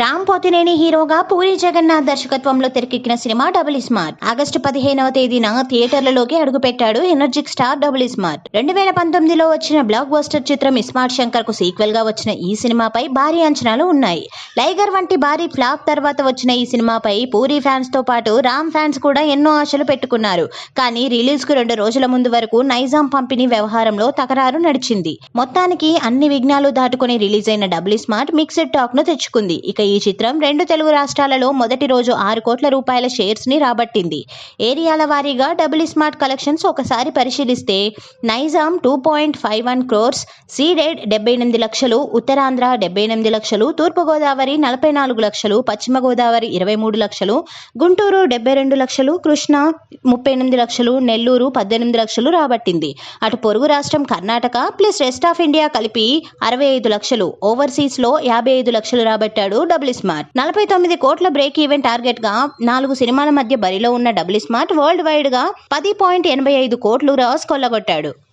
రామ్ పోతినేని హీరోగా పూరి జగన్నాథ్ దర్శకత్వంలో తెరకెక్కిన సినిమా డబుల్ స్మార్ట్. ఆగస్టు పదిహేనవ తేదీన థియేటర్లలోకి అడుగుపెట్టాడు ఎనర్జిక్ స్టార్ డబుల్ స్మార్ట్. రెండు వేల పంతొమ్మిదిలో వచ్చిన బ్లాక్ బస్టర్ చిత్రం స్మార్ట్ శంకర్కు సీక్వెల్గా వచ్చిన ఈ సినిమాపై భారీ అంచనాలు ఉన్నాయి. లైగర్ వంటి భారీ ఫ్లాప్ తర్వాత వచ్చిన ఈ సినిమాపై పూరి ఫ్యాన్స్తో పాటు రామ్ ఫ్యాన్స్ కూడా ఎన్నో ఆశలు పెట్టుకున్నారు. కానీ రిలీజ్కు రెండు రోజుల ముందు వరకు నైజాం పంపిణీ వ్యవహారంలో తకరారు నడిచింది. మొత్తానికి అన్ని విఘ్నాలు దాటుకుని రిలీజ్ అయిన డబుల్ స్మార్ట్ మిక్స్డ్ టాక్ను తెచ్చుకుంది. ఇక ఈ చిత్రం రెండు తెలుగు రాష్ట్రాలలో మొదటి రోజు ఆరు కోట్ల రూపాయల షేర్స్ని రాబట్టింది. ఏరియాల వారీగా డబుల్ స్మార్ట్ కలెక్షన్స్ ఒకసారి పరిశీలిస్తే Nizam two point five one crores ceded డెబ్బై ఎనిమిది లక్షలు ఉత్తరాంధ్ర డెబ్బై ఎనిమిది లక్షలు తూర్పుగోదావరి నలభై నాలుగు లక్షలు పశ్చిమ గోదావరి ఇరవై మూడు లక్షలు గుంటూరు డెబ్బై రెండు లక్షలు కృష్ణా ముప్పై ఎనిమిది లక్షలు నెల్లూరు పద్దెనిమిది లక్షలు రాబట్టింది. అటు పొరుగు రాష్ట్రం Karnataka plus rest of India కలిపి అరవై ఐదు లక్షలు ఓవర్సీస్లో యాభై ఐదు లక్షలు రాబట్టాడు డబుల్ స్మార్ట్. నలభై తొమ్మిది కోట్ల బ్రేక్ ఈవెన్ టార్గెట్గా నాలుగు సినిమాల మధ్య బరిలో ఉన్న డబుల్ స్మార్ట్ వరల్డ్ వైడ్గా పది పాయింట్ ఎనభై ఐదు కోట్లు రాస్ కొల్లగొట్టాడు.